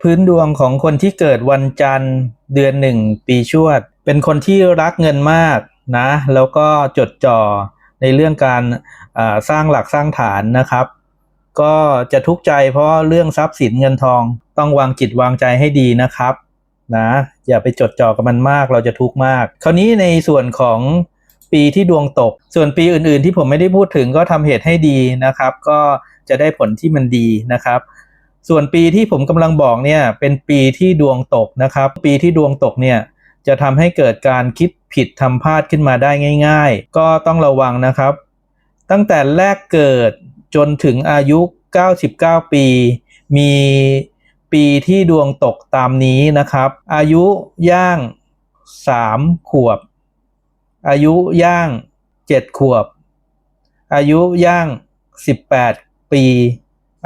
พื้นดวงของคนที่เกิดวันจันทร์ เดือนหนึ่งปีชวด เป็นคนที่รักเงินมากนะ แล้วก็จดจ่อในเรื่องการสร้างหลักสร้างฐานนะครับ ก็จะทุกข์ใจเพราะเรื่องทรัพย์สินเงินทองต้องวางจิตวางใจให้ดีนะครับนะอย่าไปจดจ่อกับมันมากเราจะทุกข์มาก คราวนี้ในส่วนของปีที่ดวงตก ส่วนปีอื่นๆ ที่ผมไม่ได้พูดถึงก็ทำเหตุให้ดีนะครับ ก็จะได้ผลที่มันดีนะครับ ส่วนปีที่ผมกำลังบอกเนี่ยเป็นปีที่ดวงตกนะครับ ปีที่ดวงตกเนี่ยจะทำให้เกิดการคิดผิดทำพลาดขึ้นมาได้ง่าย ๆ ก็ต้องระวังนะครับ ตั้งแต่แรกเกิดจนถึงอายุ 99 ปี มีปีที่ดวงตกตามนี้นะครับ อายุย่าง 3 ขวบ อายุย่าง 7 ขวบ อายุย่าง 18 ปี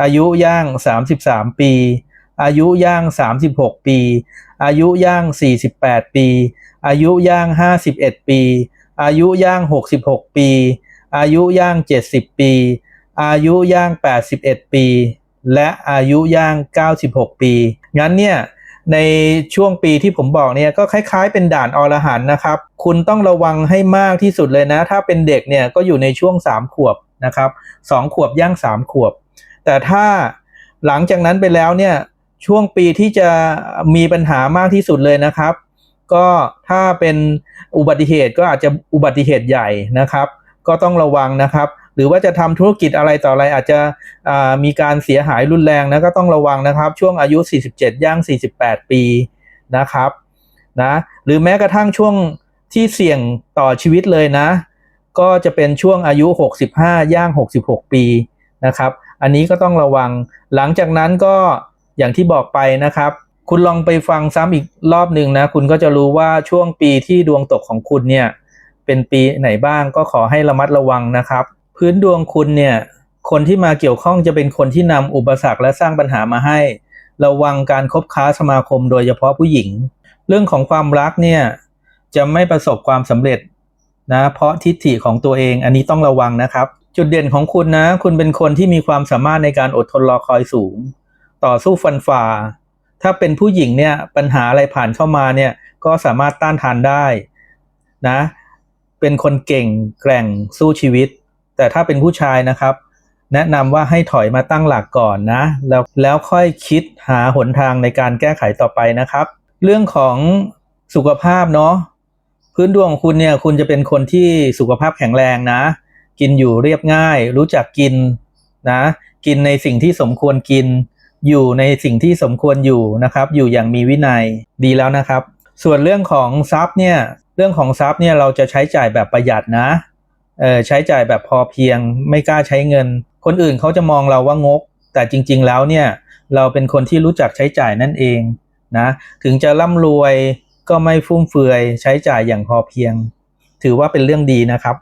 อายุย่าง 33 ปี อายุย่าง 36 ปี อายุย่าง 48 ปี อายุย่าง 51 ปี อายุย่าง 66 ปี อายุย่าง 70 ปี อายุย่าง 81 ปี และอายุย่าง 96 ปี งั้นเนี่ยในช่วงปีที่ผมบอกเนี่ยก็คล้ายๆ เป็นด่านอรหันนะครับ คุณต้องระวังให้มากที่สุดเลยนะ ถ้าเป็นเด็กเนี่ยก็อยู่ในช่วง 3 ขวบนะครับ 2 ขวบย่าง 3 ขวบ แต่ถ้าหลังจากนั้นไปแล้วเนี่ยช่วงปีที่จะมีปัญหามากที่สุดเลยนะครับ ก็ถ้าเป็นอุบัติเหตุก็อาจจะอุบัติเหตุใหญ่นะครับ ก็ต้องระวังนะครับ หรือว่าจะทำธุรกิจอะไรต่ออะไรอาจจะมีการเสียหายรุนแรงนะก็ต้องระวังนะครับ ช่วงอายุ 47 ย่าง 48 ปีนะครับนะหรือแม้กระทั่งช่วงที่เสี่ยงต่อชีวิตเลยนะ ก็จะเป็นช่วงอายุ 65 ย่าง 66 ปีนะครับ อันนี้ก็ต้องระวัง หลังจากนั้นก็อย่างที่บอกไปนะครับ คุณลองไปฟังซ้ำอีกรอบหนึ่งนะ คุณก็จะรู้ว่าช่วงปีที่ดวงตกของคุณเนี่ยเป็นปีไหนบ้างก็ขอให้ระมัดระวังนะครับ พื้นดวงคุณเนี่ยคนที่มาเกี่ยวข้องจะเป็นคนที่นำอุปสรรคและสร้างปัญหามาให้ ระวังการคบค้าสมาคมโดยเฉพาะผู้หญิง เรื่องของความรักเนี่ยจะไม่ประสบความสำเร็จนะเพราะทิฏฐิของตัวเองอันนี้ต้องระวังนะครับ จุดเด่นของคุณนะ คุณเป็นคนที่มีความสามารถในการอดทนรอคอยสูง ต่อสู้ฟันฝ่า ถ้าเป็นผู้หญิงเนี่ยปัญหาอะไรผ่านเข้ามาเนี่ยก็สามารถต้านทานได้นะ เป็นคนเก่งแกร่งสู้ชีวิต แต่ถ้าเป็นผู้ชายนะครับ แนะนำว่าให้ถอยมาตั้งหลักก่อนนะ แล้วแล้วค่อยคิดหาหนทางในการแก้ไขต่อไปนะครับ เรื่องของสุขภาพเนาะพื้นดวงของคุณเนี่ยคุณจะเป็นคนที่สุขภาพแข็งแรงนะ กินอยู่เรียบง่าย รู้จักกินนะกินในสิ่งที่สมควรกิน อยู่ในสิ่งที่สมควรอยู่นะครับ อยู่อย่างมีวินัยดีแล้วนะครับ ส่วนเรื่องของทรัพย์เนี่ยเรื่องของทรัพย์เนี่ยเราจะใช้จ่ายแบบประหยัดนะเออใช้จ่ายแบบพอเพียง ไม่กล้าใช้เงิน คนอื่นเขาจะมองเราว่างก แต่จริง ๆ แล้วเนี่ยเราเป็นคนที่รู้จักใช้จ่ายนั่นเองนะถึงจะร่ำรวยก็ไม่ฟุ่มเฟือยใช้จ่ายอย่างพอเพียง ถือว่าเป็นเรื่องดีนะครับ